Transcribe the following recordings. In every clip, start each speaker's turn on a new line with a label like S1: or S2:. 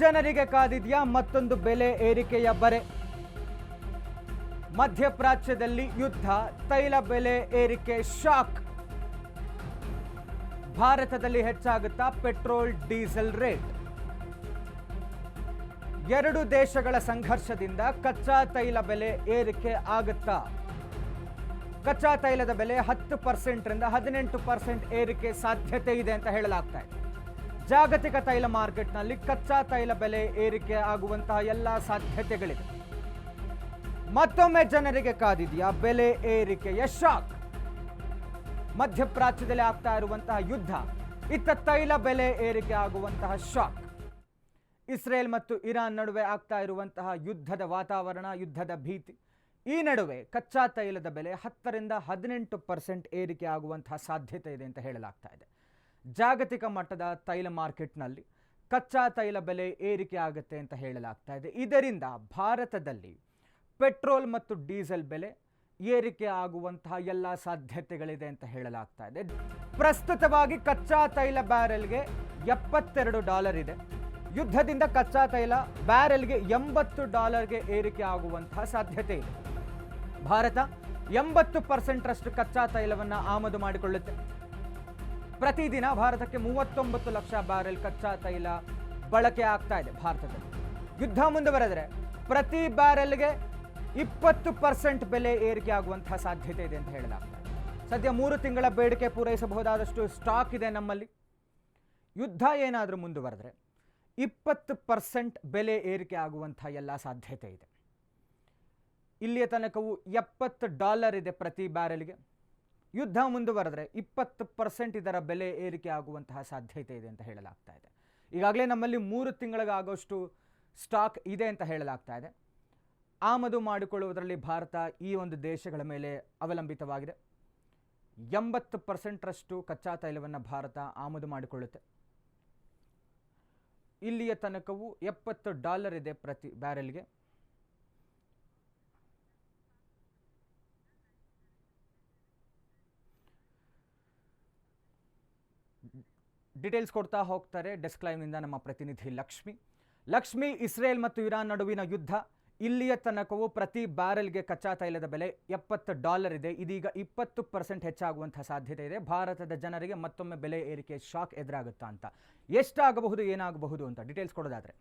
S1: ಜನರಿಗೆ ಕಾದಿದೆಯಾ ಮತ್ತೊಂದು ಬೆಲೆ ಏರಿಕೆಯ ಬರೆ. ಮಧ್ಯಪ್ರಾಚ್ಯದಲ್ಲಿ ಯುದ್ಧ, ತೈಲ ಬೆಲೆ ಏರಿಕೆ ಶಾಕ್. ಭಾರತದಲ್ಲಿ ಹೆಚ್ಚಾಗುತ್ತಾ ಪೆಟ್ರೋಲ್, ಡೀಸೆಲ್ ರೇಟ್. ಎರಡು ದೇಶಗಳ ಸಂಘರ್ಷದಿಂದ ಕಚ್ಚಾ ತೈಲ ಬೆಲೆ ಏರಿಕೆ ಆಗುತ್ತಾ. ಕಚ್ಚಾ ತೈಲದ ಬೆಲೆ ಹತ್ತು ಪರ್ಸೆಂಟ್ರಿಂದ ಹದಿನೆಂಟು ಪರ್ಸೆಂಟ್ ಏರಿಕೆ ಸಾಧ್ಯತೆ ಇದೆ ಅಂತ ಹೇಳಲಾಗ್ತಾ ಇದೆ. ಜಾಗತಿಕ ತೈಲ ಮಾರ್ಕೆಟ್ನಲ್ಲಿ ಕಚ್ಚಾ ತೈಲ ಬೆಲೆ ಏರಿಕೆ ಆಗುವಂತಹ ಎಲ್ಲ ಸಾಧ್ಯತೆಗಳಿವೆ. ಮತ್ತೊಮ್ಮೆ ಜನರಿಗೆ ಕಾದಿದೆಯಾ ಬೆಲೆ ಏರಿಕೆಯ ಶಾಕ್? ಮಧ್ಯಪ್ರಾಚ್ಯದಲ್ಲಿ ಆಗ್ತಾ ಇರುವಂತಹ ಯುದ್ಧ, ಇತ್ತ ತೈಲ ಬೆಲೆ ಏರಿಕೆ ಆಗುವಂತಹ ಶಾಕ್? ಇಸ್ರೇಲ್ ಮತ್ತು ಇರಾನ್ ನಡುವೆ ಆಗ್ತಾ ಇರುವಂತಹ ಯುದ್ಧದ ವಾತಾವರಣ, ಯುದ್ಧದ ಭೀತಿ, ಈ ನಡುವೆ ಕಚ್ಚಾ ತೈಲದ ಬೆಲೆ ಹತ್ತರಿಂದ ಹದಿನೆಂಟು ಪರ್ಸೆಂಟ್ ಏರಿಕೆ ಆಗುವಂತಹ ಸಾಧ್ಯತೆ ಇದೆ ಅಂತ ಹೇಳಲಾಗ್ತಾ ಇದೆ. ಜಾಗತಿಕ ಮಟ್ಟದ ತೈಲ ಮಾರ್ಕೆಟ್ನಲ್ಲಿ ಕಚ್ಚಾ ತೈಲ ಬೆಲೆ ಏರಿಕೆ ಆಗುತ್ತೆ ಅಂತ ಹೇಳಲಾಗ್ತಾ ಇದೆ. ಇದರಿಂದ ಭಾರತದಲ್ಲಿ ಪೆಟ್ರೋಲ್ ಮತ್ತು ಡೀಸೆಲ್ ಬೆಲೆ ಏರಿಕೆ ಆಗುವಂತಹ ಎಲ್ಲ ಸಾಧ್ಯತೆಗಳಿದೆ ಅಂತ ಹೇಳಲಾಗ್ತಾ ಇದೆ. ಪ್ರಸ್ತುತವಾಗಿ ಕಚ್ಚಾ ತೈಲ ಬ್ಯಾರೆಲ್ಗೆ ಎಪ್ಪತ್ತೆರಡು ಡಾಲರ್ ಇದೆ. ಯುದ್ಧದಿಂದ ಕಚ್ಚಾ ತೈಲ ಬ್ಯಾರೆಲ್ಗೆ ಎಂಬತ್ತು ಡಾಲರ್ಗೆ ಏರಿಕೆ ಆಗುವಂತಹ ಸಾಧ್ಯತೆ ಇದೆ. ಭಾರತ ಎಂಬತ್ತು ಪರ್ಸೆಂಟ್ರಷ್ಟು ಕಚ್ಚಾ ತೈಲವನ್ನು ಆಮದು ಮಾಡಿಕೊಳ್ಳುತ್ತೆ. ಪ್ರತಿದಿನ ಭಾರತಕ್ಕೆ ಮೂವತ್ತೊಂಬತ್ತು ಲಕ್ಷ ಬ್ಯಾರೆಲ್ ಕಚ್ಚಾ ತೈಲ ಬಳಕೆ ಆಗ್ತಾ ಇದೆ ಭಾರತದಲ್ಲಿ. ಯುದ್ಧ ಮುಂದುವರೆದರೆ ಪ್ರತಿ ಬ್ಯಾರೆಲ್ಗೆ ಇಪ್ಪತ್ತು ಪರ್ಸೆಂಟ್ ಬೆಲೆ ಏರಿಕೆ ಆಗುವಂತಹ ಸಾಧ್ಯತೆ ಇದೆ ಅಂತ ಹೇಳಲಾಗ್ತದೆ ಸದ್ಯ ಮೂರು ತಿಂಗಳ ಬೇಡಿಕೆ ಪೂರೈಸಬಹುದಾದಷ್ಟು ಸ್ಟಾಕ್ ಇದೆ ನಮ್ಮಲ್ಲಿ. ಯುದ್ಧ ಏನಾದರೂ ಮುಂದುವರೆದ್ರೆ ಇಪ್ಪತ್ತು ಪರ್ಸೆಂಟ್ ಬೆಲೆ ಏರಿಕೆ ಆಗುವಂಥ ಎಲ್ಲ ಸಾಧ್ಯತೆ ಇದೆ. ಇಲ್ಲಿಯ ತನಕವು ಎಪ್ಪತ್ತು ಡಾಲರ್ ಇದೆ ಪ್ರತಿ ಬ್ಯಾರೆಲ್ಗೆ ಯುದ್ಧ ಮುಂದುವರೆದ್ರೆ ಇಪ್ಪತ್ತು ಪರ್ಸೆಂಟ್ ಇದರ ಬೆಲೆ ಏರಿಕೆ ಆಗುವಂತಹ ಸಾಧ್ಯತೆ ಇದೆ ಅಂತ ಹೇಳಲಾಗ್ತಾ ಇದೆ. ಈಗಾಗಲೇ ನಮ್ಮಲ್ಲಿ ಮೂರು ತಿಂಗಳಿಗಾಗೋಷ್ಟು ಸ್ಟಾಕ್ ಇದೆ ಅಂತ ಹೇಳಲಾಗ್ತಾ ಇದೆ. ಆಮದು ಮಾಡಿಕೊಳ್ಳುವುದರಲ್ಲಿ ಭಾರತ ಈ ಒಂದು ದೇಶಗಳ ಮೇಲೆ ಅವಲಂಬಿತವಾಗಿದೆ. ಎಂಬತ್ತು ಪರ್ಸೆಂಟ್ರಷ್ಟು ಕಚ್ಚಾ ತೈಲವನ್ನು ಭಾರತ ಆಮದು ಮಾಡಿಕೊಳ್ಳುತ್ತೆ. ಇಲ್ಲಿಯ ತನಕವು ಎಪ್ಪತ್ತು ಡಾಲರ್ ಇದೆ ಪ್ರತಿ ಬ್ಯಾರೆಲ್ಗೆ ಡೀಟೇಲ್ಸ್ ಕೊಡ್ತಾ ಹೋಗ್ತಾರೆ. ಡೆಸ್ಕ್ ಲೈವ್ನಿಂದ ನಮ್ಮ ಪ್ರತಿನಿಧಿ ಲಕ್ಷ್ಮಿ. ಲಕ್ಷ್ಮಿ, ಇಸ್ರೇಲ್ ಮತ್ತು ಇರಾನ್ ನಡುವಿನ ಯುದ್ಧ. ಇಲ್ಲಿಯ ತನಕವು ಪ್ರತಿ ಬ್ಯಾರೆಲ್ಗೆ ಕಚ್ಚಾ ತೈಲದ ಬೆಲೆ ಎಪ್ಪತ್ತು ಡಾಲರ್ ಇದೆ. ಇದೀಗ ಇಪ್ಪತ್ತು ಪರ್ಸೆಂಟ್ ಹೆಚ್ಚಾಗುವಂಥ ಸಾಧ್ಯತೆ ಇದೆ. ಭಾರತದ ಜನರಿಗೆ ಮತ್ತೊಮ್ಮೆ ಬೆಲೆ ಏರಿಕೆ ಶಾಕ್ ಎದುರಾಗುತ್ತಾ ಅಂತ. ಎಷ್ಟಾಗಬಹುದು, ಏನಾಗಬಹುದು ಅಂತ ಡೀಟೇಲ್ಸ್ ಕೊಡೋದಾದ್ರೆ.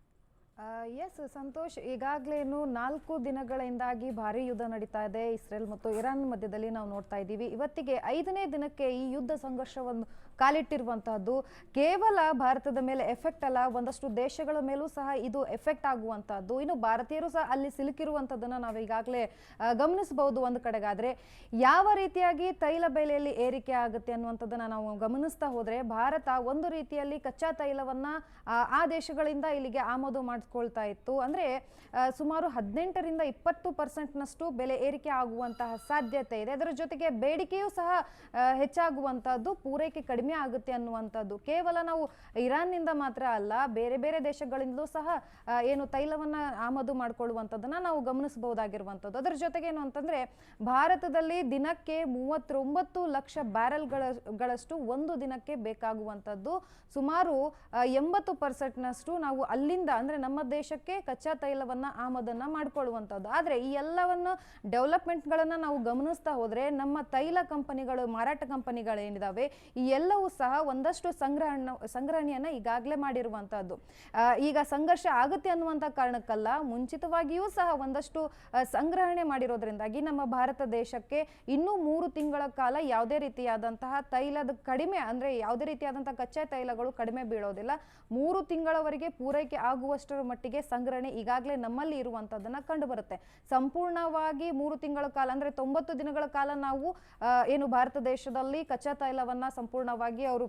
S2: ಎಸ್ ಸಂತೋಷ್ ಈಗಾಗಲೇನು ನಾಲ್ಕು ದಿನಗಳಿಂದಾಗಿ ಭಾರಿ ಯುದ್ಧ ನಡೀತಾ ಇದೆ. ಇಸ್ರೇಲ್ ಮತ್ತು ಇರಾನ್ ಮಧ್ಯದಲ್ಲಿ ನಾವು ನೋಡ್ತಾ ಇದ್ದೀವಿ. ಇವತ್ತಿಗೆ ಐದನೇ ದಿನಕ್ಕೆ ಈ ಯುದ್ಧ ಸಂಘರ್ಷವನ್ನು ಕಾಲಿಟ್ಟಿರುವಂತಹದ್ದು ಕೇವಲ ಭಾರತದ ಮೇಲೆ ಎಫೆಕ್ಟ್ ಅಲ್ಲ ಒಂದಷ್ಟು ದೇಶಗಳ ಮೇಲೂ ಸಹ ಇದು ಎಫೆಕ್ಟ್ ಆಗುವಂತಹದ್ದು. ಇನ್ನು ಭಾರತೀಯರು ಸಹ ಅಲ್ಲಿ ಸಿಲುಕಿರುವಂಥದ್ದನ್ನು ನಾವು ಈಗಾಗಲೇ ಗಮನಿಸಬಹುದು ಒಂದು ಕಡೆಗಾದ್ರೆ. ಯಾವ ರೀತಿಯಾಗಿ ತೈಲ ಬೆಲೆಯಲ್ಲಿ ಏರಿಕೆ ಆಗುತ್ತೆ ಅನ್ನುವಂಥದ್ದನ್ನ ನಾವು ಗಮನಿಸ್ತಾ ಹೋದ್ರೆ ಭಾರತ ಒಂದು ರೀತಿಯಲ್ಲಿ ಕಚ್ಚಾ ತೈಲವನ್ನ ಆ, ದೇಶಗಳಿಂದ ಇಲ್ಲಿಗೆ ಆಮದು ಮಾಡಿಸ್ಕೊಳ್ತಾ ಇತ್ತು. ಅಂದ್ರೆ ಸುಮಾರು ಹದಿನೆಂಟರಿಂದ ಇಪ್ಪತ್ತು ಪರ್ಸೆಂಟ್ನಷ್ಟು ಬೆಲೆ ಏರಿಕೆ ಆಗುವಂತಹ ಸಾಧ್ಯತೆ ಇದೆ. ಅದರ ಜೊತೆಗೆ ಬೇಡಿಕೆಯೂ ಸಹ ಹೆಚ್ಚಾಗುವಂಥದ್ದು ಪೂರೈಕೆ ಕಡಿಮೆ ಆಗುತ್ತೆ ಅನ್ನುವಂಥದ್ದು. ಕೇವಲ ನಾವು ಇರಾನ್ನಿಂದ ಮಾತ್ರ ಅಲ್ಲ, ಬೇರೆ ಬೇರೆ ದೇಶಗಳಿಂದಲೂ ಸಹ ಏನು ತೈಲವನ್ನ ಆಮದು ಮಾಡಿಕೊಳ್ಳುವಂಥದ್ದನ್ನು ನಾವು ಗಮನಿಸಬಹುದಾಗಿರುವಂಥದ್ದು. ಅದರ ಜೊತೆಗೆ ಏನು ಅಂತಂದ್ರೆ, ಭಾರತದಲ್ಲಿ ದಿನಕ್ಕೆ ಮೂವತ್ತೊಂಬತ್ತು ಲಕ್ಷ ಬ್ಯಾರೆಲ್ಗಳ, ಗಳಷ್ಟು ಒಂದು ದಿನಕ್ಕೆ ಬೇಕಾಗುವಂಥದ್ದು. ಸುಮಾರು ಎಂಬತ್ತು ಪರ್ಸೆಂಟ್ನಷ್ಟು ನಾವು ಅಲ್ಲಿಂದ, ಅಂದರೆ ನಮ್ಮ ದೇಶಕ್ಕೆ ಕಚ್ಚಾ ತೈಲವನ್ನ ಆಮದನ್ನ ಮಾಡಿಕೊಳ್ಳುವಂಥದ್ದು. ಆದ್ರೆ ಈ ಎಲ್ಲವನ್ನು ಡೆವಲಪ್ಮೆಂಟ್ಗಳನ್ನು ನಾವು ಗಮನಿಸ್ತಾ ಹೋದ್ರೆ ನಮ್ಮ ತೈಲ ಕಂಪನಿಗಳು, ಮಾರಾಟ ಕಂಪನಿಗಳೇನಿದ್ದಾವೆ ಈ ಎಲ್ಲವೂ ಸಹ ಒಂದಷ್ಟು ಸಂಗ್ರಹಣ, ಸಂಗ್ರಹಣೆಯನ್ನ ಈಗಾಗಲೇ ಮಾಡಿರುವಂಥದ್ದು. ಈಗ ಸಂಘರ್ಷ ಆಗುತ್ತೆ ಅನ್ನುವಂಥ ಕಾರಣಕ್ಕಲ್ಲ, ಮುಂಚಿತವಾಗಿಯೂ ಸಹ ಒಂದಷ್ಟು ಸಂಗ್ರಹಣೆ ಮಾಡಿರೋದ್ರಿಂದಾಗಿ ನಮ್ಮ ಭಾರತ ದೇಶಕ್ಕೆ ಇನ್ನೂ ಮೂರು ತಿಂಗಳ ಕಾಲ ಯಾವುದೇ ರೀತಿಯಾದಂತಹ ತೈಲದ ಕಡಿಮೆ, ಅಂದ್ರೆ ಯಾವುದೇ ರೀತಿಯಾದಂತಹ ಕಚ್ಚಾ ತೈಲಗಳು ಕಡಿಮೆ ಬೀಳೋದಿಲ್ಲ. ಮೂರು ತಿಂಗಳವರೆಗೆ ಪೂರೈಕೆ ಆಗುವಷ್ಟರ ಮಟ್ಟಿಗೆ ಸಂಗ್ರಹಣೆ ಈಗಾಗಲೇ ನಮ್ಮಲ್ಲಿ ಇರುವಂತದ್ದನ್ನ ಕಂಡು ಬರುತ್ತೆ ಸಂಪೂರ್ಣವಾಗಿ ಮೂರು ತಿಂಗಳ ಕಾಲ, ಅಂದ್ರೆ ತೊಂಬತ್ತು ದಿನಗಳ ಕಾಲ ನಾವು ಏನು ಭಾರತ ದೇಶದಲ್ಲಿ ಕಚ್ಚಾ ತೈಲವನ್ನ ಸಂಪೂರ್ಣವಾಗಿ ಅವರು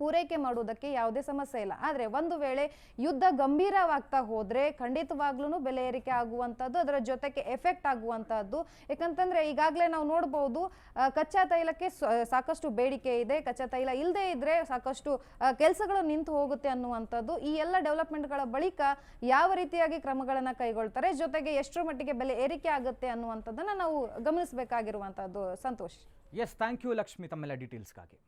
S2: ಪೂರೈಕೆ ಮಾಡುವುದಕ್ಕೆ ಯಾವುದೇ ಸಮಸ್ಯೆ ಇಲ್ಲ. ಆದರೆ ಒಂದು ವೇಳೆ ಯುದ್ಧ ಗಂಭೀರವಾಗ್ತಾ ಹೋದ್ರೆ ಖಂಡಿತವಾಗ್ಲೂ ಬೆಲೆ ಏರಿಕೆ ಆಗುವಂಥದ್ದು, ಅದರ ಜೊತೆಗೆ ಎಫೆಕ್ಟ್ ಆಗುವಂಥದ್ದು. ಯಾಕಂತಂದರೆ ಈಗಾಗಲೇ ನಾವು ನೋಡ್ಬೋದು ಕಚ್ಚಾ ತೈಲಕ್ಕೆ ಸಾಕಷ್ಟು ಬೇಡಿಕೆ ಇದೆ. ಕಚ್ಚಾ ತೈಲ ಇಲ್ಲದೆ ಇದ್ರೆ ಸಾಕಷ್ಟು ಕೆಲಸಗಳು ನಿಂತು ಹೋಗುತ್ತೆ ಅನ್ನುವಂಥದ್ದು. ಈ ಎಲ್ಲ ಡೆವಲಪ್ಮೆಂಟ್ಗಳ ಬಳಿಕ ಯಾವ ರೀತಿಯಾಗಿ ಕ್ರಮಗಳನ್ನು ಕೈಗೊಳ್ತಾರೆ, ಜೊತೆಗೆ ಎಷ್ಟರ ಮಟ್ಟಿಗೆ ಬೆಲೆ ಏರಿಕೆ ಆಗುತ್ತೆ ಅನ್ನುವಂಥದ್ದನ್ನು ನಾವು ಗಮನಿಸಬೇಕಾಗಿರುವಂಥದ್ದು. Santosh.
S1: Yes thank you Lakshmi ತಮ್ಮೆಲ್ಲ ಡೀಟೇಲ್ಸ್ಗಾಗಿ